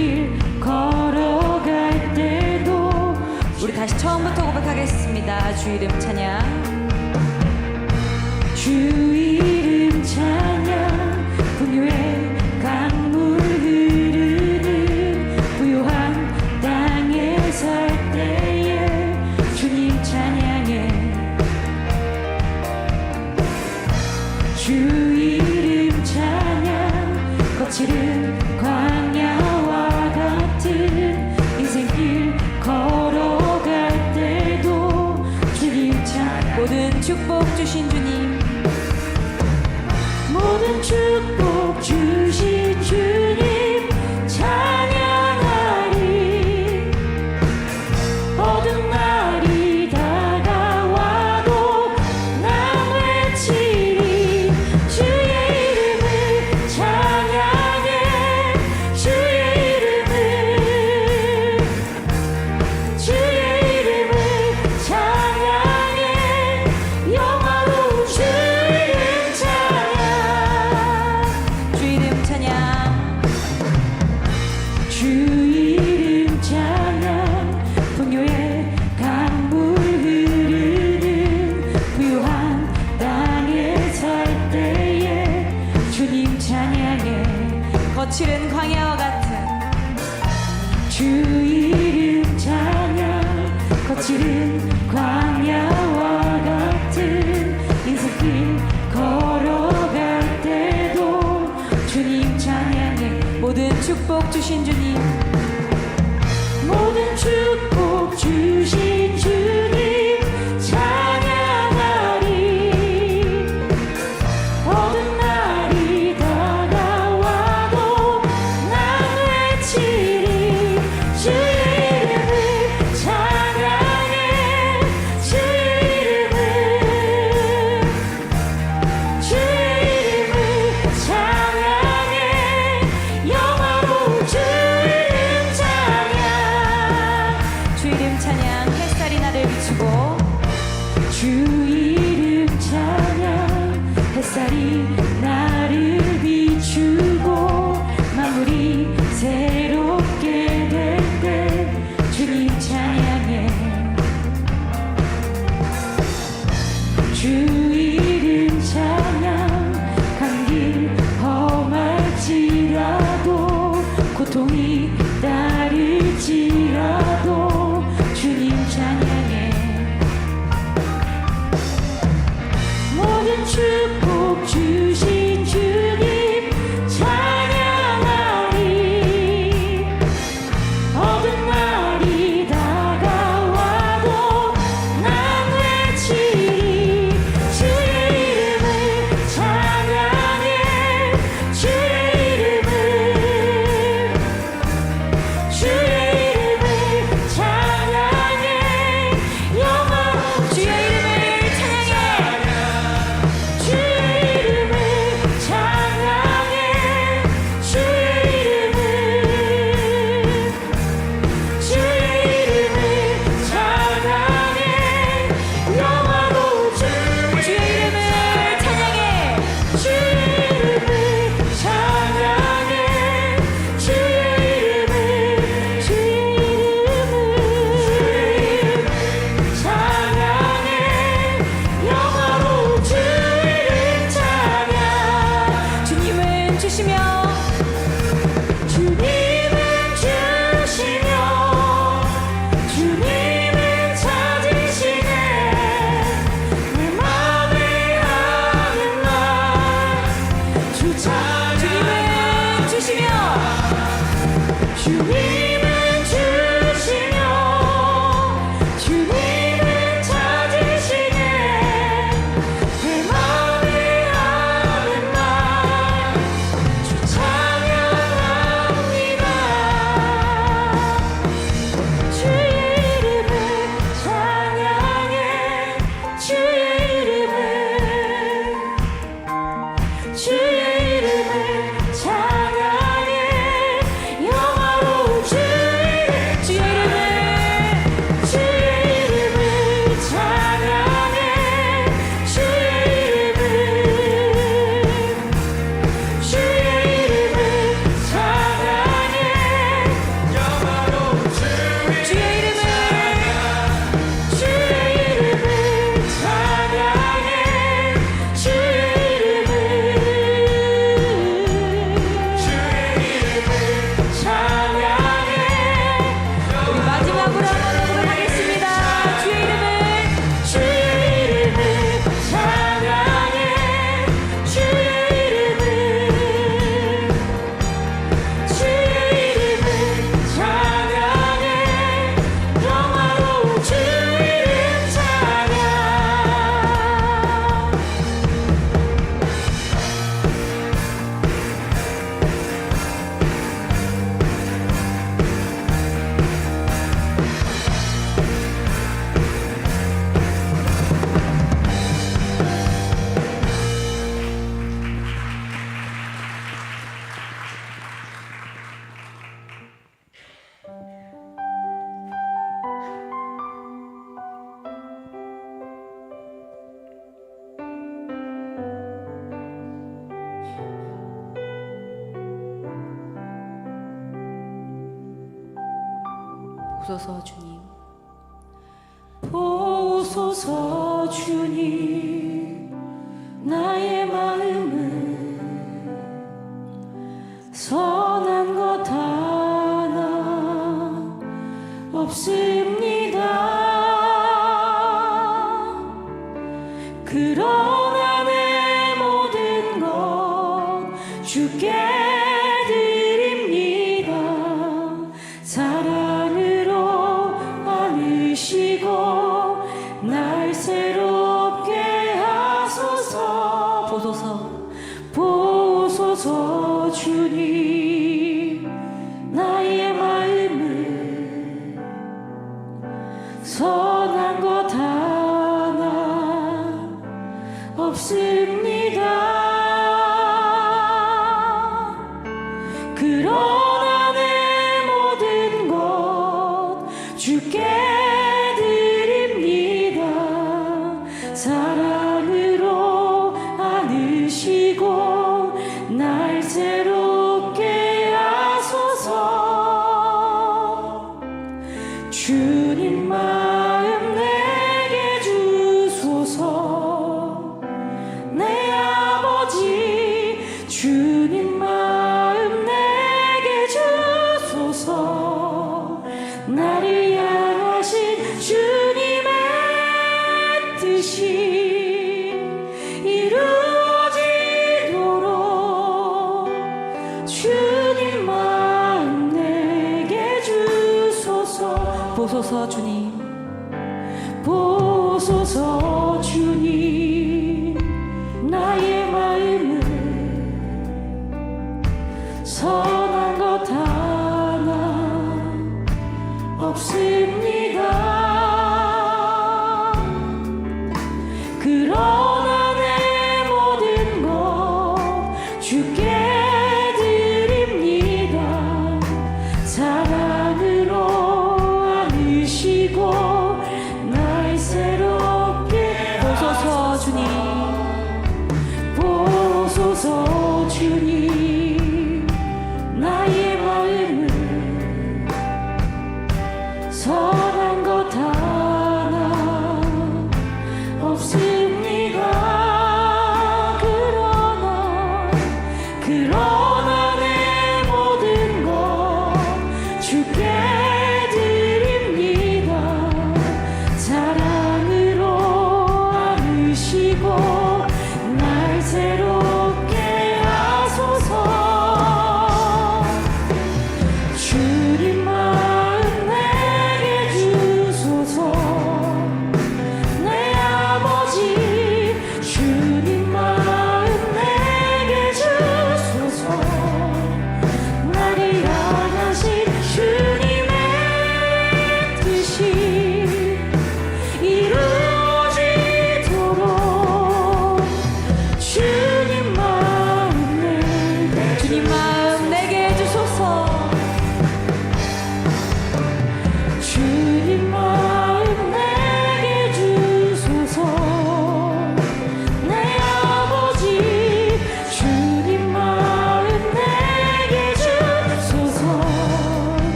길 걸어갈 때도 우리 다시 처음부터 고백하겠습니다. 주 이름 찬양. 주 이름 찬양 분유의 강물 흐르는 부요한 땅에 살 때. düşünceliğim. 보소서 주님. 보소서 주님. 나의 마음은 선한 것 하나 없을 없습니다.